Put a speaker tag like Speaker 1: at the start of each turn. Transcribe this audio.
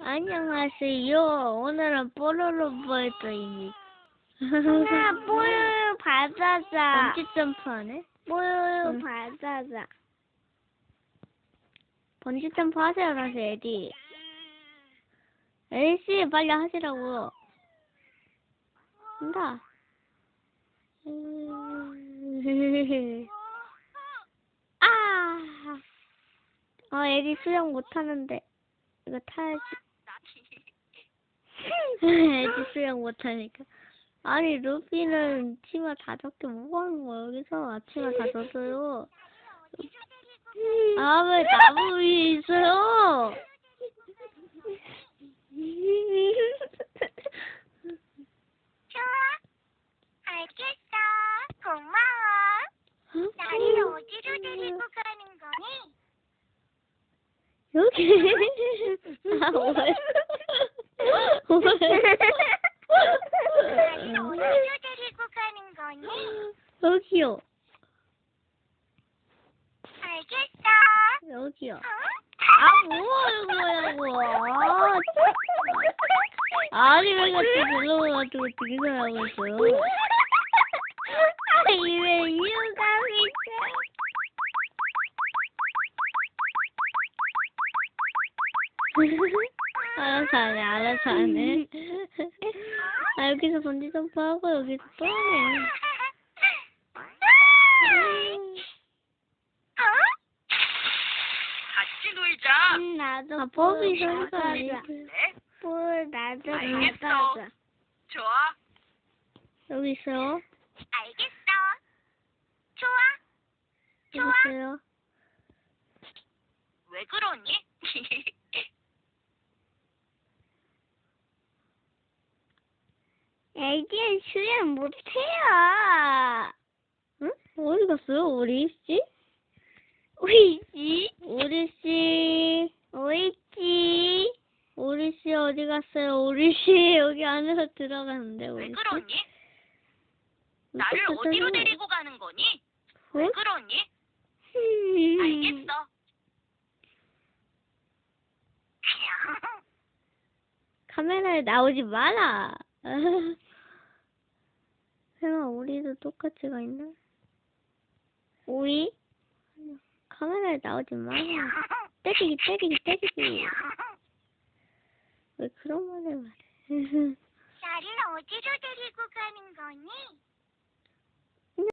Speaker 1: 안녕하세요. 오늘은 뽀로로 버드입니다.
Speaker 2: 뽀로로 뽀로로 받아자.
Speaker 1: 번지 점프하네?
Speaker 2: 뽀로로
Speaker 1: 응.
Speaker 2: 받아자.
Speaker 1: 번지 점프 하세요, 다시 에디. 에디씨, 빨리 하시라고. 한다. 아! 어, 에디 수영 못하는데. 이거 타야지. 수영 못하니까. 아니, 루피는 치마 다 젖게 뭐 하는 거야, 여기서. 아치마 다 젖어요. 아, 왜 나무 위에 있어요?
Speaker 2: 좋아. 알겠어. 고마워. 나를 어디로 데리고 가는 거니?
Speaker 1: 여기. 아, 왜?
Speaker 2: 나를 어디로 데리고 가는 거니?
Speaker 1: 여기요.
Speaker 2: 알겠어.
Speaker 1: 여기요.
Speaker 2: 어?
Speaker 1: 아, 뭐 하는 거야, 이거. 아, 아니, 왜 같이 불러가지고 비교하고 있어요?
Speaker 2: 아, 이왜 이유가 있어?
Speaker 1: 알아서 하네, 알아서 하네. 아, 여기서 번지 점프 하고, 여기서 또 하네.
Speaker 3: 같이 놀자.
Speaker 2: 응, 나도
Speaker 1: 아, 소리가
Speaker 2: 받아자.
Speaker 1: 왜
Speaker 3: 네,
Speaker 2: 볼 나도
Speaker 3: 알겠어.
Speaker 2: 받아자.
Speaker 3: 좋아.
Speaker 1: 여기 있어요.
Speaker 2: 알겠어. 좋아. 좋아.
Speaker 1: 있어요.
Speaker 3: 왜 그러니?
Speaker 2: 애기 수영 못해요.
Speaker 1: 응? 어디 갔어요, 우리 씨?
Speaker 2: 오이지?
Speaker 1: 우리 씨.
Speaker 2: 오이지?
Speaker 1: 우리 씨 어디 갔어요? 우리 씨 여기 안에서 들어가는데
Speaker 3: 왜
Speaker 1: 우리 씨.
Speaker 3: 그러니? 나를? 어디로 데리고 가는 거니? 왜
Speaker 1: 응?
Speaker 3: 그러니?
Speaker 2: 음.
Speaker 3: 알겠어.
Speaker 1: 카메라에 나오지 마라. 설마 우리도 똑같이 가 있나? 우리? 카메라에 나오지 마라. 때리기, 때리기, 때리기. 왜 그런 말을 말해?
Speaker 2: 나를 어디로 데리고 가는 거니?